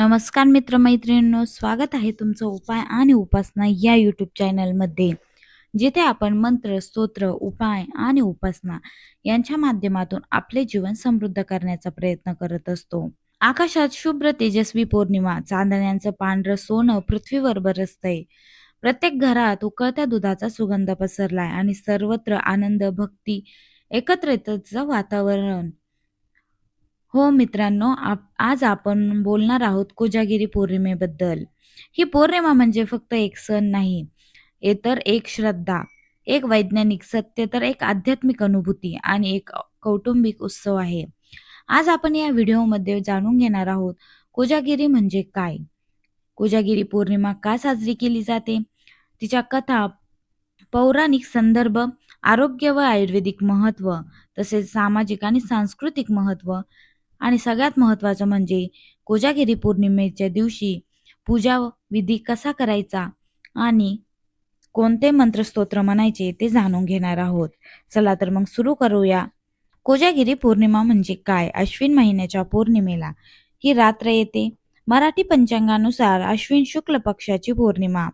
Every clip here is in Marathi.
नमस्कार मित्रमैत्रिणींनो स्वागत आहे तुमचं उपाय आणि उपासना या यूट्यूब चॅनलमध्ये जिथे आपण मंत्र स्तोत्र उपाय आणि उपासना यांच्या माध्यमातून आपले जीवन समृद्ध करण्याचा प्रयत्न करत असतो. आकाशात शुभ्र तेजस्वी पौर्णिमा चांदण्यांचं पांढरं सोनं पृथ्वीवर बरसतंय. प्रत्येक घरात उकळत्या दुधाचा सुगंध पसरलाय आणि सर्वत्र आनंद भक्ती एकत्रितचं वातावरण हो मित्रांनो आप आज आपण बोलणार आहोत कोजागिरी पौर्णिमेबद्दल. ही पौर्णिमा म्हणजे फक्त एक सण नाही हे तर एक श्रद्धा एक वैज्ञानिक सत्य तर एक आध्यात्मिक अनुभूती आणि एक कौटुंबिक उत्सव आहे. आज आपण या व्हिडिओमध्ये जाणून घेणार आहोत कोजागिरी म्हणजे काय? कोजागिरी पौर्णिमा का साजरी केली जाते? तिच्या कथा पौराणिक संदर्भ आरोग्य व आयुर्वेदिक महत्त्व तसेच सामाजिक आणि सांस्कृतिक महत्त्व आणि सगळ्यात महत्त्वाचं म्हणजे कोजागिरी पौर्णिमेच्या दिवशी पूजा विधी कसा करायचा आणि कोणते मंत्रस्तोत्र म्हणायचे ते जाणून घेणार आहोत. चला तर मग सुरू करूया. कोजागिरी पौर्णिमा म्हणजे काय? अश्विन महिन्याच्या पौर्णिमेला ही रात्र येते. मराठी पंचांगानुसार अश्विन शुक्ल पक्षाची पौर्णिमा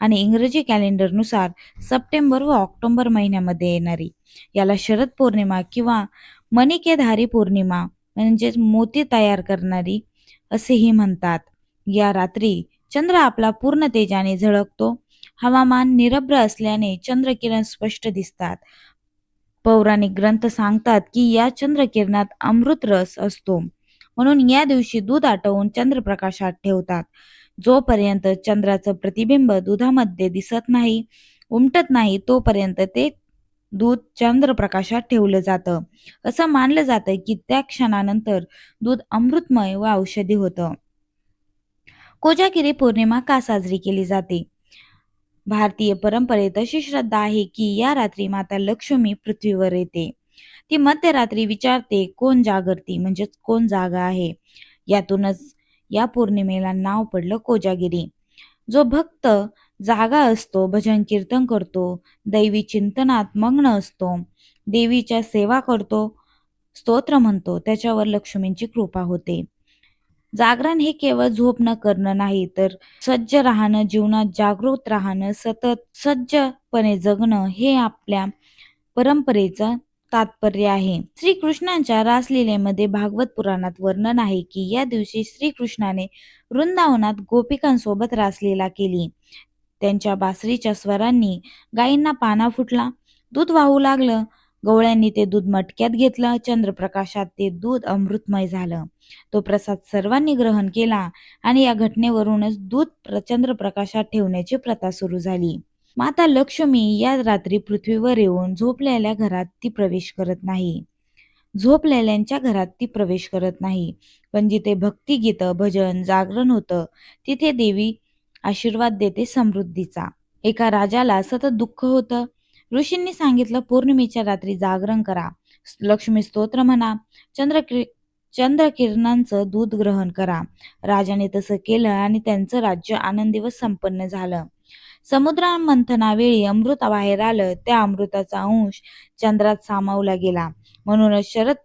आणि इंग्रजी कॅलेंडरनुसार सप्टेंबर व ऑक्टोबर महिन्यामध्ये येणारी. याला शरद पौर्णिमा किंवा मणिकेधारी पौर्णिमा म्हणजेच मोती तयार करणारी असेही म्हणतात. या रात्री चंद्र आपला पूर्ण तेजाने झळकतो. हवामान निरभ्र असल्याने चंद्रकिरण स्पष्ट दिसतात. पौराणिक ग्रंथ सांगतात की या चंद्रकिरणात अमृत रस असतो. म्हणून या दिवशी दूध आटवून चंद्रप्रकाशात ठेवतात. जोपर्यंत चंद्राचं प्रतिबिंब दुधामध्ये दिसत नाही उमटत नाही तोपर्यंत ते दूध चंद्रप्रकाशात ठेवलं जातं. असं मानलं जातं की त्या क्षणानंतर दूध अमृतमय व औषधी होतं. कोजागिरी पौर्णिमा का साजरी केली जाते? भारतीय परंपरेत अशी श्रद्धा आहे की या रात्री माता लक्ष्मी पृथ्वीवर येते. ती मध्यरात्री विचारते कोण जागरती? म्हणजेच कोण जागा आहे? यातूनच या पौर्णिमेला नाव पडलं कोजागिरी. जो भक्त जागा असतो भजन कीर्तन करतो दैवी चिंतनात मग्न असतो देवीच्या सेवा करतो स्तोत्र म्हणतो त्याच्यावर लक्ष्मींची कृपा होते. जागरण हे केवळ झोप न करणं नाही तर सज्ज राहणं जीवनात जागृत राहणं सतत सज्जपणे जगणं हे आपल्या परंपरेचं तात्पर्य आहे. श्रीकृष्णांच्या रासलीलेमध्ये भागवत पुराणात वर्णन आहे की या दिवशी श्रीकृष्णाने वृंदावनात गोपिकांसोबत रासलीला केली. त्यांच्या बासरीच्या स्वरांनी गायींना पाना फुटला. दूध वाहू लागलं. गवळ्यांनी ते दूध मटक्यात घेतलं. चंद्रप्रकाशात ते दूध अमृतमय झालं. तो प्रसाद सर्वांनी ग्रहण केला आणि या घटनेवरूनच दूध चंद्रप्रकाशात ठेवण्याची प्रथा सुरू झाली. माता लक्ष्मी या रात्री पृथ्वीवर येऊन झोपलेल्या घरात ती प्रवेश करत नाही. झोपलेल्यांच्या घरात ती प्रवेश करत नाही. पण जिथे भक्तिगीत भजन जागरण होतं तिथे देवी आशीर्वाद देते समृद्धीचा. एका राजाला सतत दुःख होतं. ऋषींनी सांगितलं पौर्णिमेच्या रात्री जागरण करा. लक्ष्मी स्तोत्र म्हणा. चंद्र चंद्रकिरणांचं दूध ग्रहण करा. राजाने तसं केलं आणि त्यांचं राज्य आनंदी व संपन्न झालं. समुद्रा मंथनावेळी अमृत बाहेर आलं. त्या अमृताचा अंश चंद्रात सामावला गेला. म्हणूनच शरद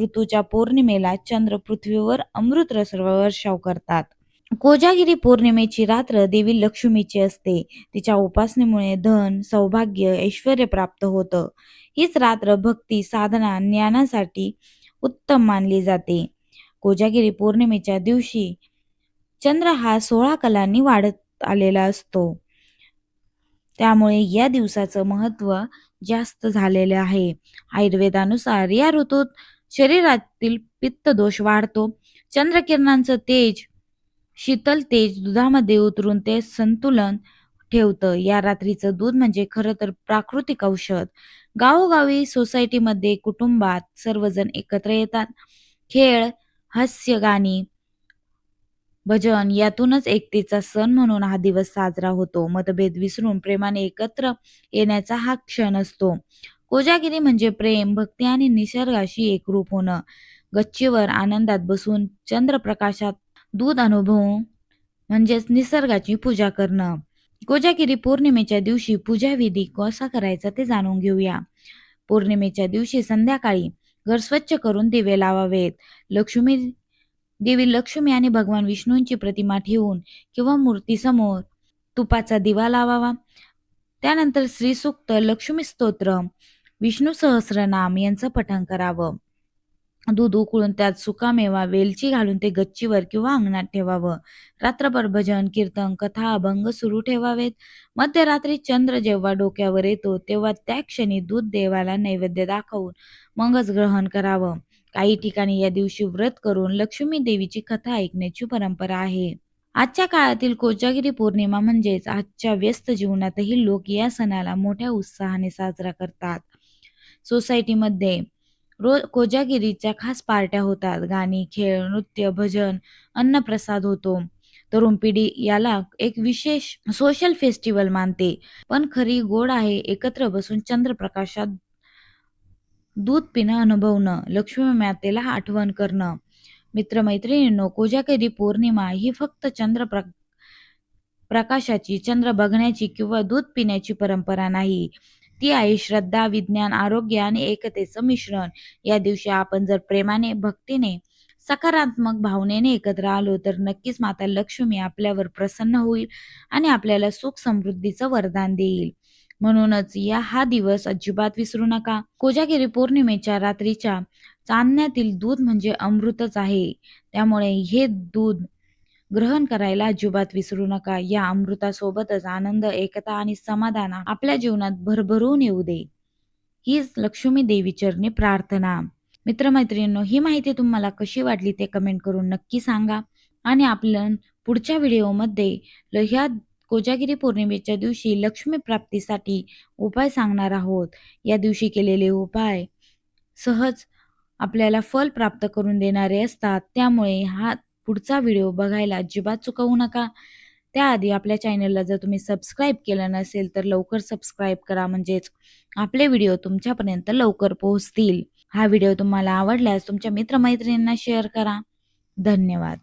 ऋतूच्या पौर्णिमेला चंद्र पृथ्वीवर अमृत रस वर्षाव करतात. कोजागिरी पौर्णिमेची रात्र देवी लक्ष्मीची असते. तिच्या उपासनेमुळे धन सौभाग्य ऐश्वर प्राप्त होतं. हीच रात्र भक्ती साधना ज्ञानासाठी उत्तम मानली जाते. कोजागिरी पौर्णिमेच्या दिवशी चंद्र हा सोळा कलांनी वाढत आलेला असतो. त्यामुळे या दिवसाचं महत्त्व जास्त झालेले आहे. आयुर्वेदानुसार या ऋतूत शरीरातील पित्त दोष वाढतो. चंद्रकिरणांचं तेज शीतल तेज दुधामध्ये उतरून ते संतुलन ठेवतं. या रात्रीचं दूध म्हणजे खरं तर प्राकृतिक औषध. गावोगावी सोसायटीमध्ये कुटुंबात सर्वजण एकत्र येतात. खेळ हास्य गाणी भजन यातूनच एकतेचा सण म्हणून हा दिवस साजरा होतो. मतभेद विसरून प्रेमाने एकत्र येण्याचा हा क्षण असतो. कोजागिरी म्हणजे प्रेम भक्ती आणि निसर्गाशी एकरूप होणं. गच्चीवर आनंदात बसून चंद्रप्रकाशात दूध अनुभव म्हणजेच निसर्गाची पूजा करणं. कोजागिरी पौर्णिमेच्या दिवशी पूजा विधी कसा करायचा ते जाणून घेऊया. पौर्णिमेच्या दिवशी संध्याकाळी घर स्वच्छ करून दिवे लावावेत. लक्ष्मी देवी लक्ष्मी आणि भगवान विष्णूंची प्रतिमा ठेवून किंवा मूर्तीसमोर तुपाचा दिवा लावावा. त्यानंतर श्रीसूक्त लक्ष्मी स्तोत्र विष्णू सहस्रनाम यांचं पठण करावं. दूध उकळून त्यात सुकामेवा वेलची घालून ते गच्चीवर किंवा अंगणात ठेवावं. रात्रभर भजन कीर्तन कथा अभंग सुरू ठेवावेत. मध्यरात्री चंद्र जेव्हा डोक्यावर येतो तेव्हा त्या क्षणी दूध देवाला नैवेद्य दाखवून मगच ग्रहण करावं. काही ठिकाणी या दिवशी व्रत करून लक्ष्मी देवीची कथा ऐकण्याची परंपरा आहे. आजच्या काळातील कोजागिरी पौर्णिमा म्हणजेच आजच्या व्यस्त जीवनातही लोक या सणाला मोठ्या उत्साहाने साजरा करतात. सोसायटीमध्ये रोज कोजागिरीच्या खास पार्ट्या होतात. गाणी खेळ नृत्य भजन अन्नप्रसाद होतो. तरुण पिढी याला एक विशेष सोशल फेस्टिवल मानते. पण खरी गोड आहे एकत्र बसून चंद्रप्रकाशात दूध पिणं अनुभवणं लक्ष्मी मातेला आठवण करणं. मित्रमैत्रिणींनो कोजागिरी पौर्णिमा ही फक्त चंद्र प्र प्रकाशाची चंद्र बघण्याची किंवा दूध पिण्याची परंपरा नाही. ती आहे श्रद्धा विज्ञान आरोग्य आणि एकतेचं मिश्रण. या दिवशी आपण जर प्रेमाने भक्तीने सकारात्मक भावनेने एकत्र आलो तर नक्कीच माता लक्ष्मी आपल्यावर प्रसन्न होईल आणि आपल्याला सुख समृद्धीचं वरदान देईल. म्हणूनच या हा दिवस अजिबात विसरू नका. कोजागिरी पौर्णिमेच्या रात्रीच्या चांदण्यातील दूध म्हणजे अमृतच आहे. त्यामुळे हे दूध ग्रहण करायला अजिबात विसरू नका. या अमृतासोबतच आनंद एकता आणि समाधान आपल्या जीवनात भरभरून येऊ दे. हीच लक्ष्मी देवी चरणी प्रार्थना. मित्रमैत्रिणींनो ही माहिती तुम्हाला कशी वाटली ते कमेंट करून नक्की सांगा. आणि आपण पुढच्या व्हिडिओमध्ये ल- ह्या कोजागिरी पौर्णिमेच्या दिवशी लक्ष्मी प्राप्तीसाठी उपाय सांगणार आहोत. या दिवशी केलेले उपाय सहज आपल्याला फल प्राप्त करून देणारे असतात. त्यामुळे हा पुढचा व्हिडिओ बघायला अजिबात चुकवू नका. त्याआधी आपल्या चॅनलला जर तुम्ही सबस्क्राईब केलं नसेल तर लवकर सबस्क्राईब करा. म्हणजेच आपले व्हिडिओ तुमच्यापर्यंत लवकर पोहोचतील. हा व्हिडिओ तुम्हाला आवडल्यास तुमच्या मित्रमैत्रिणींना शेअर करा. धन्यवाद.